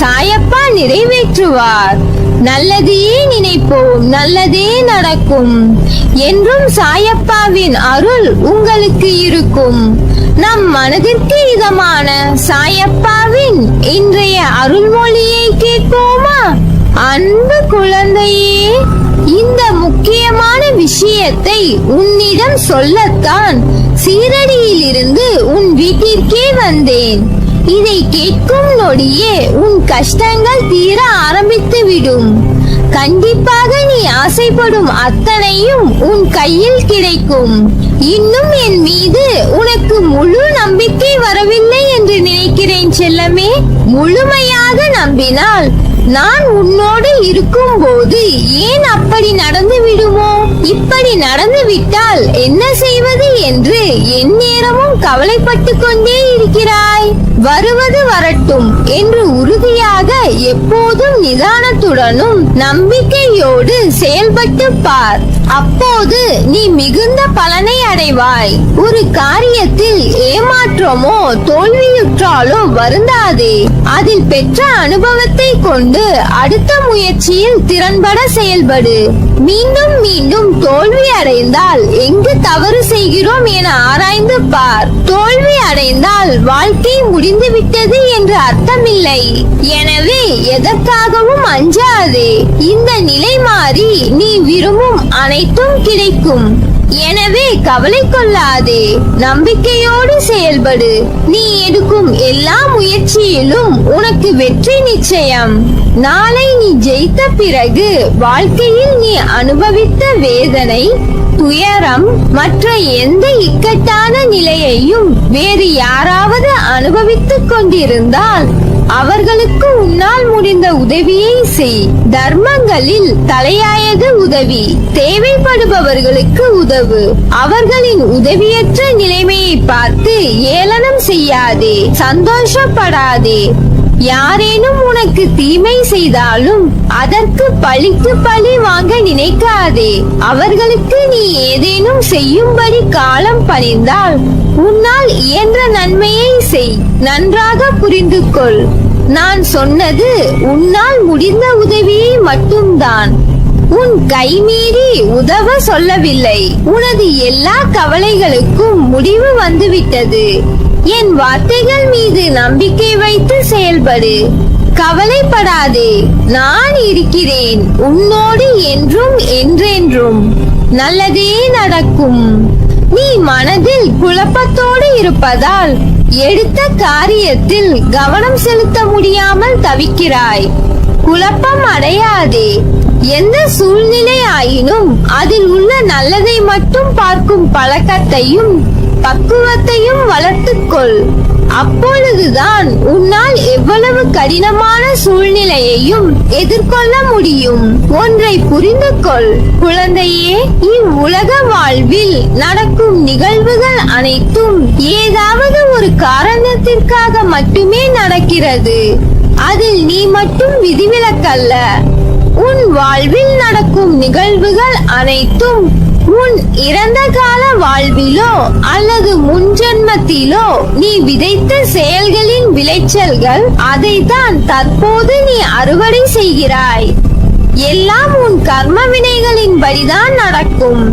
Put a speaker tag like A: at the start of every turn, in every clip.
A: சாயப்பா நிறைவேற்றுவார். நல்லதையே நினைப்போம் நல்லதே நடக்கும். என்றும் சாயப்பாவின் அருள் உங்களுக்கு இருக்கும். நம் மனதிற்கு இதமான சாயப்பாவின் இன்றைய அருள்மொழியை கேட்போமா? அன்பு குழந்தையே இந்த முக்கியமான விஷயத்தை உன்னிடம் சொல்லத்தான் சீரடியிலிருந்து உன் வீட்டிற்கே வந்தேன். இதை கேட்கும் நொடியே உன் கஷ்டங்கள் தீர ஆரம்பித்து விடும் கண்டிப்பாக நீ ஆசைப்படும் அத்தனையும் உன் கையில் கிடைக்கும். இன்னும் என் மீது உனக்கு முழு நம்பிக்கை வரவில்லை என்று நினைக்கிறேன் செல்லமே. முழுமையாக நம்பினால் நான் உன்னோடு இருக்கும் போது ஏன் அப்படி நடந்து விடுமோ? இப்படி நடந்து விட்டால் என்ன செய்வது என்று எந்நேரமும் கவலைப்பட்டு கொண்டே இருக்கிறாய். வருவது வரட்டும் என்று உறுதியாக எப்போது எப்போதும் நிதானத்துடனும் நம்பிக்கையோடு செயல்பட்டு பார். அப்போது நீ மிகுந்த பலனை அடைவாய். ஒரு காரியத்தில் ஏமாற்றமோ தோல்வியுற்றாலோ வருந்தாதே. அதில் பெற்ற அனுபவத்தை கொண்டு அடுத்த முயற்சியில் திறன்பட செயல்படு. மீண்டும் மீண்டும் தோல்வி அடைந்தால் எங்கு தவறு செய்கிறோம் என ஆராய்ந்து பார். தோல்வி அடைந்தால் வாழ்க்கை முடிந்துவிட்டது என்று அர்த்தமில்லை. எனவே எதற்காகவும் அஞ்சாதே. இந்த நிலை மாறி நீ விரும்பும் அனைத்தும் கிடைக்கும். எனவே கவலை கொள்ளாதே. நம்பிக்கையோடு செயல்படு. நீ எடுக்கும் எல்லா முயற்சியிலும் உனக்கு வெற்றி நிச்சயம். நாளை நீ ஜெயித்த பிறகு வாழ்க்கையில் நீ அனுபவித்த வேதனை துயரம் மற்ற எந்த இக்கட்டான நிலையையும் வேறு யாராவது அனுபவித்துக் கொண்டிருந்தால் அவர்களுக்கு உன்னால் முடிந்த உதவியை செய். தர்மங்களில் தலையாயது உதவி. தேவைப்படுபவர்களுக்கு உதவு. அவர்களின் உதவியற்ற நிலைமையை பார்த்து ஏளனம் செய்யாதே. சந்தோஷப்படாதே. யாரேனும் உனக்கு தீமை செய்தாலும் அதற்கு பழிக்கு பழி வாங்க நினைக்காதே. அவர்களுக்கு நீ ஏதேனும் செய்யும்படி காலம் பணிந்தால் உன்னால் இயன்ற நன்மையை செய். நன்றாக புரிந்து கொள் நான் சொன்னது உன்னால் முடிந்த உதவியை மட்டும்தான். உன் கைமீறி உதவ சொல்லவில்லை. உனது எல்லா கவலைகளுக்கும் முடிவு வந்துவிட்டது. என் வார்த்தைகள் மீது நம்பிக்கை வைத்து செயல்படு. கவலைப்படாதே நான் இருக்கிறேன். உன்னோடு என்றும் என்றென்றும். நல்லதே நடக்கும். நீ மனதில் குழப்பத்தோடு இருப்பதால் எடுத்த காரியத்தில் கவனம் செலுத்த முடியாமல் தவிக்கிறாய். குழப்பம் அடையாதே எந்த சூழ்நிலை ஆயினும் அதில் உள்ள நல்லதை மட்டும் பார்க்கும் பழக்கத்தையும் பக்குவத்தையும் வளர்த்துக்கொள். அப்பொழுதுதான் உன்னால் எவ்வளவு கடினமான சூழ்நிலையையும் எதிர்கொள்ள முடியும். ஒன்றை புரிந்து கொள் குழந்தையே இவ்வுலக வாழ்வில் நடக்கும் நிகழ்வுகள் அனைத்தும் ஏதாவது ஒரு காரணத்திற்காக மட்டுமே நடக்கிறது. அதில் நீ மட்டும் விதிவிலக்கல்ல. உன் வாழ்வில் நடக்கும் நிகழ்வுகள் அனைத்தும் உன் இறந்த கால வாழ்விலோ அல்லது முன்ஜென்மத்திலோ நீ விதைத்த செயல்களின் விளைச்சல்கள் அதைத்தான் தற்போது நீ அறுவடை செய்கிறாய். எல்லாம் உன் கர்ம வினைகளின்படிதான் நடக்கும்.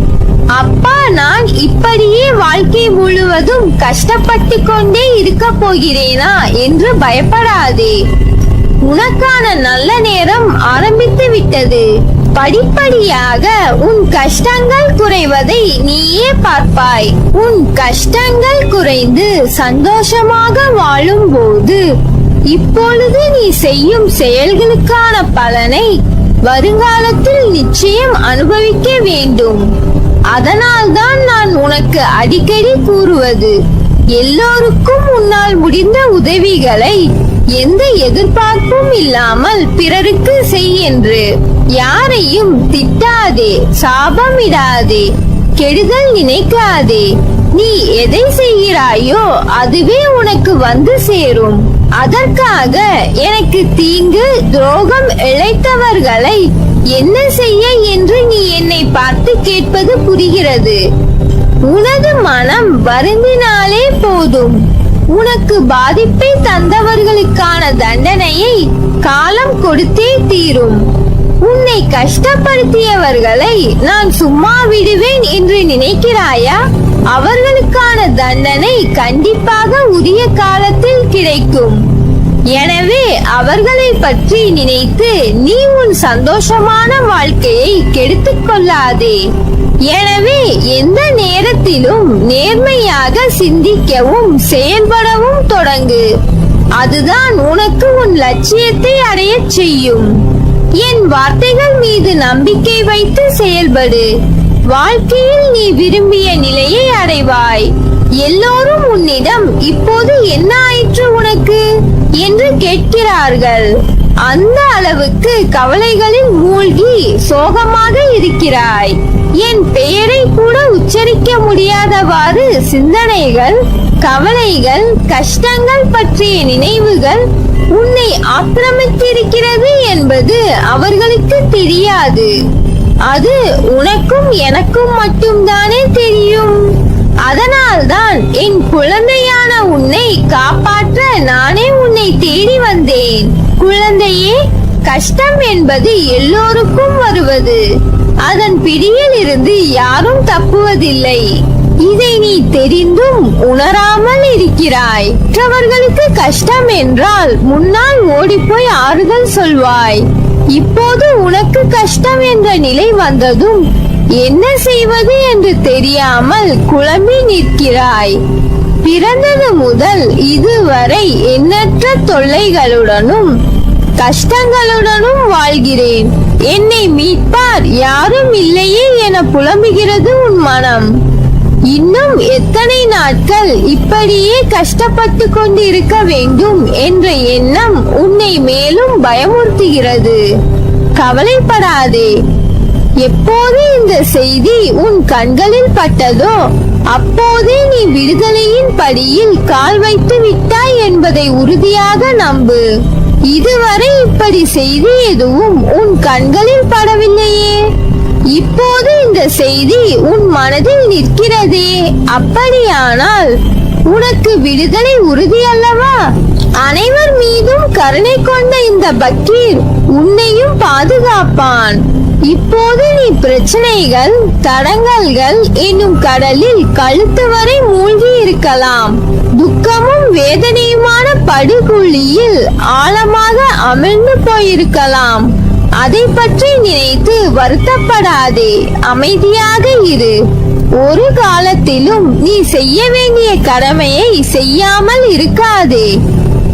A: அப்பா நான் இப்படியே வாழ்க்கை முழுவதும் கஷ்டப்பட்டு கொண்டே இருக்க போகிறேனா என்று பயப்படாதே. உனக்கான நல்ல நேரம் ஆரம்பித்து விட்டது. படிப்படியாக உன் கஷ்டங்கள் குறைவதை நீயே பார்ப்பாய். உன் கஷ்டங்கள் குறைந்து சந்தோஷமாக வாழும் போது இப்பொழுது நீ செய்யும் செயல்களுக்கான பலனை வருங்காலத்தில் நிச்சயம் அனுபவிக்க வேண்டும். அதனால்தான் நான் உனக்கு அடிக்கடி கூறுவது எல்லோருக்கும் உன்னால் முடிந்த உதவிகளை எந்த எதிர்பார்ப்பும் இல்லாமல் பிறருக்கு செய் என்று. யாரையும் திட்டாதே சாபமிடாதே கெடுதல் நினைக்காதே. நீ எதை செய்கிறாயோ அதுவே உனக்கு வந்து சேரும். அதற்காக எனக்கு தீங்கு துரோகம் இழைத்தவர்களை என்ன செய்ய என்று நீ என்னை பார்த்து கேட்பது புரிகிறது. உனது மனம் வருந்தினாலே போதும். உனக்கு பாதிப்பை தந்தவர்களுக்கான தண்டனையை காலம் கொடுத்தே தீரும். உன்னை கஷ்டப்படுத்தியவர்களை நான் சும்மா விடுவேன் என்று நினைக்கிறாயா? அவர்களுக்கான தண்டனை கண்டிப்பாக உரிய காலத்தில் கிடைக்கும். எனவே அவர்களை பற்றி நினைத்து நீ உன் சந்தோஷமான வாழ்க்கையை கெடுத்துக் கொள்ளாதே. எனவே எந்த நேரத்திலும் நேர்மையாக சிந்திக்கவும் செயல்படவும் தொடங்கு. அதுதான் உனக்கு உன் லட்சியத்தை அடைய செய்யும். என் வார்த்தைகள் மீது நம்பிக்கை வைத்து செயல்படு. வாழ்க்கையில் நீ விரும்பிய நிலையை அடைவாய். எல்லோரும் உன்னிடம் இப்போது என்ன ஆயிற்று உனக்கு? என்று கேட்கிறார்கள். அந்த அளவுக்கு கவலைகளில் மூழ்கி சோகமாக இருக்கிறாய். என் பெயரை கூட உச்சரிக்க முடியாதவாறு சிந்தனைகள் கவலைகள் கஷ்டங்கள் பற்றிய நினைவுகள் உன்னை ஆக்கிரமித்திருக்கிறது என்பது அவர்களுக்கு தெரியாது. அது உனக்கும் எனக்கும் மட்டும்தானே தெரியும். அதனால்தான் என் குழந்தையான உன்னை காப்பாற்ற நானே உன்னை தேடி வந்தேன். குழந்தையே கஷ்டம் என்பது எல்லோருக்கும் வருவது. அதன் பிடியில் இருந்து யாரும் தப்புவதில்லை. இதை நீ தெரிந்தும் உணராமல் இருக்கிறாய். மற்றவர்களுக்கு கஷ்டம் என்றால் முன்னால் ஓடிப்போய் ஆறுதல் சொல்வாய். இப்போது உனக்கு கஷ்டம் என்ற நிலை வந்ததும் என்ன செய்வது என்று தெரியாமல் குழம்பி நிற்கிறாய். பிறந்தது முதல் இதுவரை எண்ணற்ற தொல்லைகளுடனும் கஷ்டங்களுடனும் வாழ்கிறேன். என்னை மீட்பார் யாரும் இல்லையே என புலம்புகிறது உன் மனம். இன்னும் எத்தனை நாட்கள் இப்படியே கஷ்டப்பட்டு கொண்டிருக்க வேண்டும் என்ற எண்ணம் உன்னை மேலும் பயமுறுத்துகிறது. கவலைப்படாதே. எப்போது இந்த செய்தி உன் கண்களில் பட்டதோ அப்போதே நீ விடுதலையின் படியில் கால் வைத்து விட்டாய் என்பதை உறுதியாக நம்பு. இதுவரை இப்படி செய்தி எதுவும் உன் கண்களில் படவில்லையே. இப்போது இந்த செய்தி உன் மனதில் நிற்கிறதே. அப்படியானால் உனக்கு விடுதலை உறுதி அல்லவா? அனைவர் மீதும் கருணை கொண்ட இந்த பக்கீர் உன்னையும் பாதுகாப்பான். இப்போது நீ பிரச்சனைகள் தடங்கல்கள் என்னும் கடலில் கழுத்து வரை மூழ்கி இருக்கலாம். துக்கமும் வேதனையுமான படுகுழியில் ஆழமாக அமிழ்ந்து போயிருக்கலாம். அதை பற்றி நினைத்து வருத்தப்படாதே. அமைதியாக இரு. ஒரு காலத்திலும் நீ செய்ய வேண்டிய கடமையை செய்யாமல் இருக்காதே.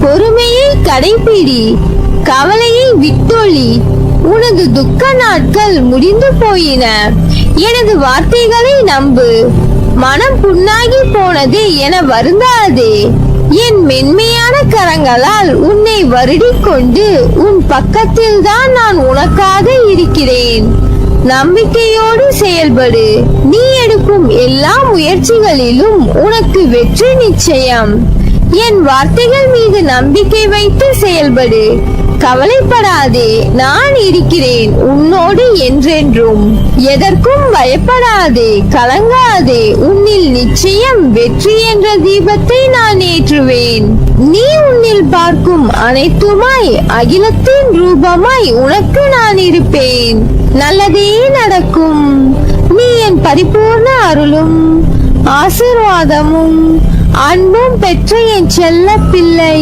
A: பொறுமையை கடைபிடி கவலையை விட்டொழி. உனது துக்க நாட்கள் முடிந்து போயின. எனது வார்த்தைகளை நம்பு. மனம் புண்ணாகி போனது என வருந்தாதே. என் மென்மையான கரங்களால் உன்னை வருடிக்கொண்டு உன் பக்கத்தில் தான் நான் உனக்காக இருக்கிறேன். நம்பிக்கையோடு செயல்படு. நீ எடுக்கும் எல்லா முயற்சிகளிலும் உனக்கு வெற்றி நிச்சயம். என் வார்த்தைகள் மீது நம்பிக்கை வைத்து செயல்படு. கவலைப்படாதே நான் இருக்கிறேன் உன்னோடு என்றென்றும். எதற்கும் பயப்படாதே கலங்காதே உன்னில் நிச்சயம் வெற்றி என்ற தீபத்தை நான் ஏற்றுவேன். நீ உன்னில் பார்க்கும் அனைத்துமாய் அகிலத்தின் ரூபமாய் உனக்கு நான் இருப்பேன். நல்லதே நடக்கும். நீ என் பரிபூர்ண அருளும் ஆசிர்வாதமும் அன்பும் பெற்ற என் செல்ல பிள்ளை.